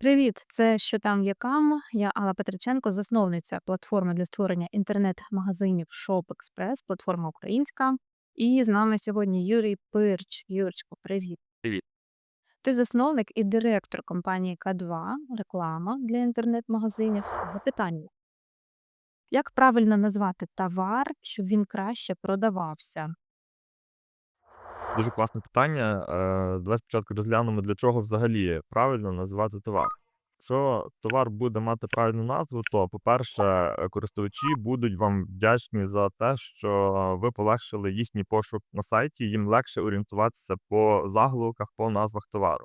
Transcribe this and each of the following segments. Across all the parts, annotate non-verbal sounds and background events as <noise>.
Привіт, це що там якам. Я Алла Петриченко, засновниця платформи для створення інтернет-магазинів ShopExpress, платформа українська. І з нами сьогодні Юрій Пирч. Юрчко, привіт. Привіт. Ти засновник і директор компанії К2, реклама для інтернет-магазинів. Запитання: як правильно назвати товар, щоб він краще продавався? Дуже класне питання. Е, Давай спочатку розглянемо, для чого взагалі правильно називати товар. Якщо товар буде мати правильну назву, то, по-перше, користувачі будуть вам вдячні за те, що ви полегшили їхній пошук на сайті, їм легше орієнтуватися по заголовках, по назвах товару.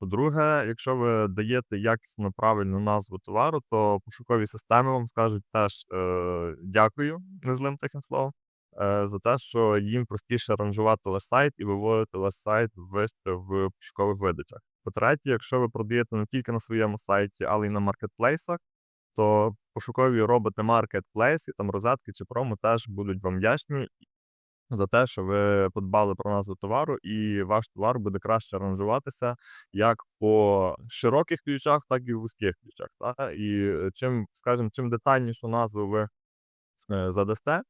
По-друге, якщо ви даєте якісно правильну назву товару, то пошукові системи вам скажуть теж е, дякую незлим таким словом за те, що їм простіше ранжувати ваш сайт і виводити ваш сайт вище в пошукових видачах. По-третє, якщо ви продаєте не тільки на своєму сайті, але й на маркетплейсах, то пошукові роботи маркетплейсі, там розетки чи промо теж будуть вам вдячні за те, що ви подбали про назву товару, і ваш товар буде краще ранжуватися як по широких ключах, так і в вузьких ключах. Та? І е, чим, скажімо, чим детальнішу назву ви е, задасте,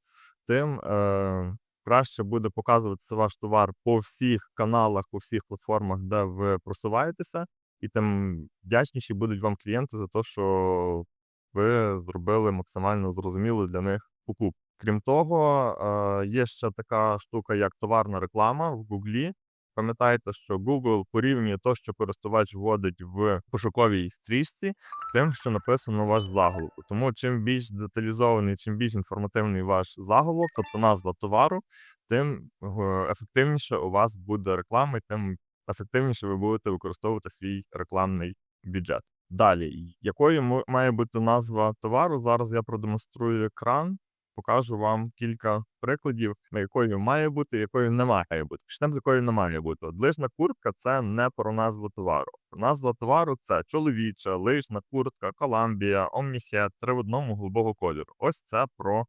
тим е, краще буде показуватися ваш товар по всіх каналах, по всіх платформах, де ви просуваєтеся, і тим вдячніші будуть вам клієнти за те, що ви зробили максимально зрозумілу для них покупку. Крім того, е, є ще така штука, як товарна реклама в Гуглі. Пам'ятайте, що Google порівнює те, що користувач вводить в пошуковій стрічці, з тим, що написано ваш заголовок. Тому чим більш деталізований, чим більш інформативний ваш заголовок, тобто назва товару, тим е, ефективніше у вас буде реклама, і тим ефективніше ви будете використовувати свій рекламний бюджет. Далі, якою має бути назва товару? Зараз я продемонструю екран покажу вам кілька прикладів, на якою має бути, якою не має бути. Почнемо з якою не має бути. От лижна куртка це не про назву товару. Назва товару це чоловіча, лижна куртка, Коламбія, Омніхет, три в одному голубого кольору. Ось це про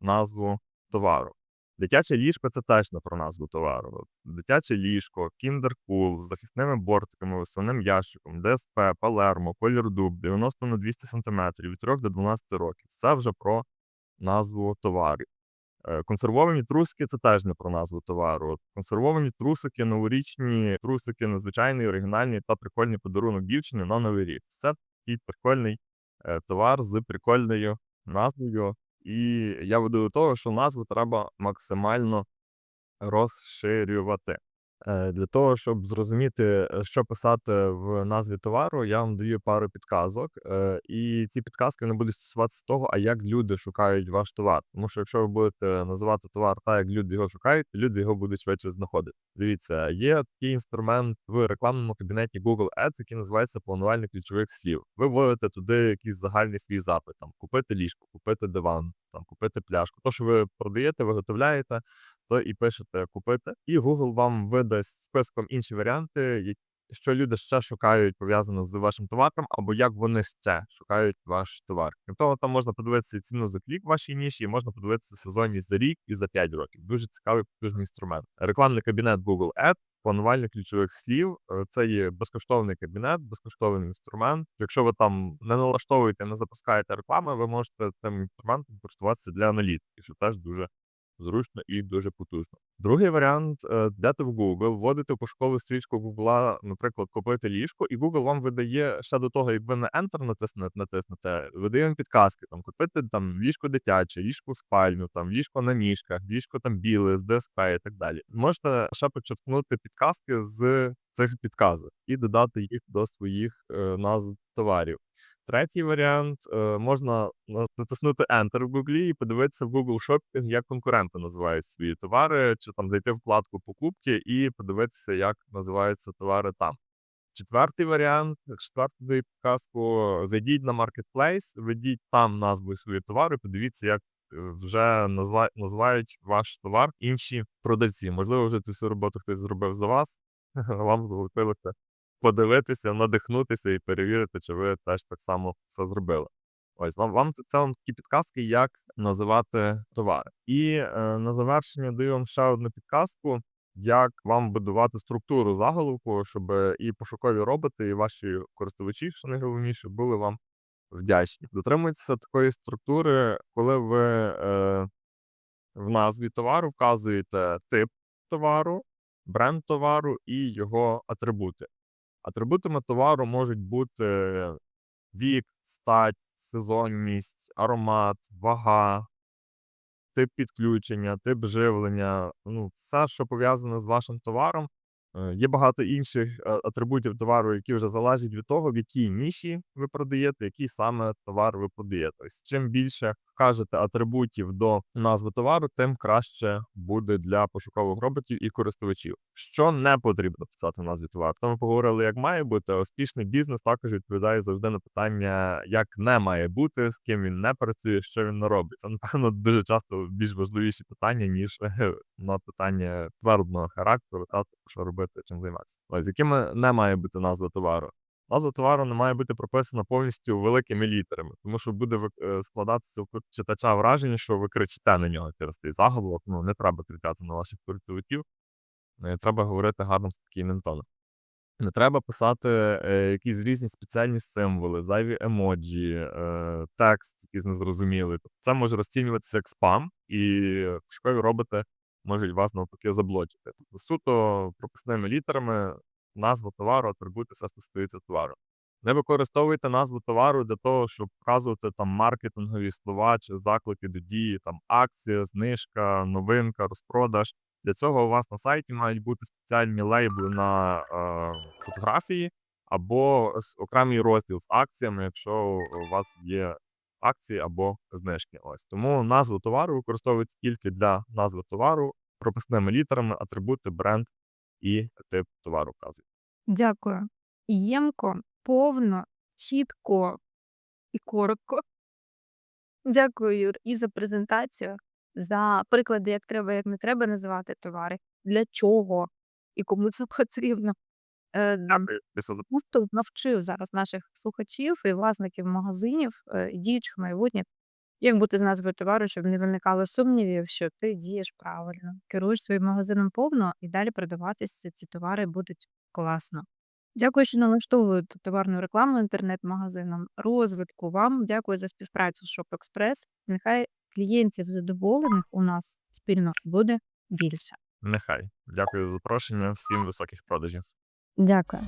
назву товару. Дитяче ліжко це теж не про назву товару. Дитяче ліжко, кіндеркул з захисними бортиками, висувним ящиком, ДСП, Палермо, колір дуб, 90 на 200 см, від 3 до 12 років. Це вже про назву товарів. Е, Консервовані трусики це теж не про назву товару. Консервовані трусики, новорічні трусики, надзвичайний, оригінальний та прикольний подарунок дівчини на новий рік. Це такий прикольний е, товар з прикольною назвою. І я веду до того, що назву треба максимально розширювати. Е, Для того, щоб зрозуміти, е, що писати в назві товару, я вам даю пару підказок. е, І ці підказки не будуть стосуватися того, а як люди шукають ваш товар. Тому що якщо ви будете називати товар так, як люди його шукають, люди його будуть швидше знаходити. Дивіться, є такий інструмент в рекламному кабінеті Google Ads, який називається планування ключових слів. Ви вводите туди якийсь загальний свій запит, там купити ліжко, купити диван, там купити пляшку. То, що ви продаєте, виготовляєте, то і пишете купити. І Google вам видасть списком інші варіанти, що люди ще шукають пов'язано з вашим товаром, або як вони ще шукають ваш товар. Крім того, там можна подивитися ціну за клік вашій ніші, і можна подивитися сезонність за рік і за 5 років. Дуже цікавий потужний інструмент. Рекламний кабінет Google Ads, планування ключових слів. е, Це є безкоштовний кабінет, безкоштовний інструмент. Якщо ви там не налаштовуєте, не запускаєте реклами, ви можете цим інструментом користуватися для аналітики, що теж дуже зручно і дуже потужно. Другий варіант, дати йдете в Google, вводите в пошукову стрічку Google, наприклад, купити ліжко, і Google вам видає ще до того, як ви на Enter натиснете, натиснете, видає вам підказки, там купити там ліжко дитяче, ліжко спальню, там ліжко на ніжках, ліжко там біле, з ДСП і так далі. Можете ще почерпнути підказки з цих підказок і додати їх до своїх е, назв товарів. Третій варіант е, можна натиснути Enter в Гуглі і подивитися в Google Shopping, як конкуренти називають свої товари, чи там зайти в вкладку покупки і подивитися, як називаються товари там. Четвертий варіант, четверту підказку, зайдіть на Marketplace, введіть там назву свої товари, подивіться, як е, вже називають ваш товар інші продавці. Можливо, вже цю всю роботу хтось зробив за вас, <laughs> вам залишилося подивитися, надихнутися і перевірити, чи ви теж так само все зробили. Ось вам, вам це, вам такі підказки, як називати товари. І е, на завершення даю вам ще одну підказку. як вам будувати структуру заголовку, щоб і пошукові роботи, і ваші користувачі, що найголовніше, були вам вдячні. Дотримуйтеся такої структури, коли ви е, в назві товару вказуєте тип товару, бренд товару і його атрибути. Атрибутами товару можуть бути вік, стать, сезонність, аромат, вага, тип підключення, тип живлення, ну, все, що пов'язане з вашим товаром. Е, Є багато інших е, атрибутів товару, які вже залежать від того, в якій ніші ви продаєте, який саме товар ви продаєте. Тобто, чим більше вкажете атрибутів до назви товару, тим краще буде для пошукових роботів і користувачів. Що не потрібно писати в назві товару. Тому поговорили, як має бути. Успішний бізнес також відповідає завжди на питання, як не має бути, з ким він не працює, що він не робить. Це напевно дуже часто більш важливіші питання, ніж <laughs> на питання твердого характеру, та що робити, чим займатися. Ось якими не має бути назва товару. Назва товару не має бути прописана повністю великими літерами, тому що буде е, складатися у читача враження, що ви кричите на нього через цей заголовок. Ну не треба кричати на ваших користувачів. е, Треба говорити гарним спокійним тоном. Не треба писати е, якісь різні спеціальні символи, зайві емоджі, е, текст якийсь незрозумілий. Це може розцінюватися як спам, і пошукові роботи можуть вас навпаки заблочити. Тобто суто прописними літерами назва товару, атрибути, все стосується товару. Не використовуйте назву товару для того, щоб вказувати там маркетингові слова чи заклики до дії, там акція, знижка, новинка, розпродаж. Для цього у вас на сайті мають бути спеціальні лейбли на е, фотографії або окремий розділ з акціями, якщо у вас є акції або знижки. Ось тому назву товару використовують тільки для назви товару, прописними літерами, атрибути, бренд і тип товару вказують. Дякую. Ємко, повно, чітко і коротко. Дякую, Юр, і за презентацію, за приклади, як треба, як не треба називати товари, для чого і кому це потрібно. Е, Просто навчив зараз наших слухачів і власників магазинів, е, і діючих майбутніх, як бути з назвою товару, щоб не виникало сумнівів, що ти дієш правильно, керуєш своїм магазином повно і далі продаватися ці товари будуть класно. Дякую, що налаштовуєте товарну рекламу інтернет-магазином. Розвитку вам. Дякую за співпрацю з ShopExpress. Нехай клієнтів задоволених у нас спільно буде більше. Нехай. Дякую за запрошення. Всім високих продажів. Дякую.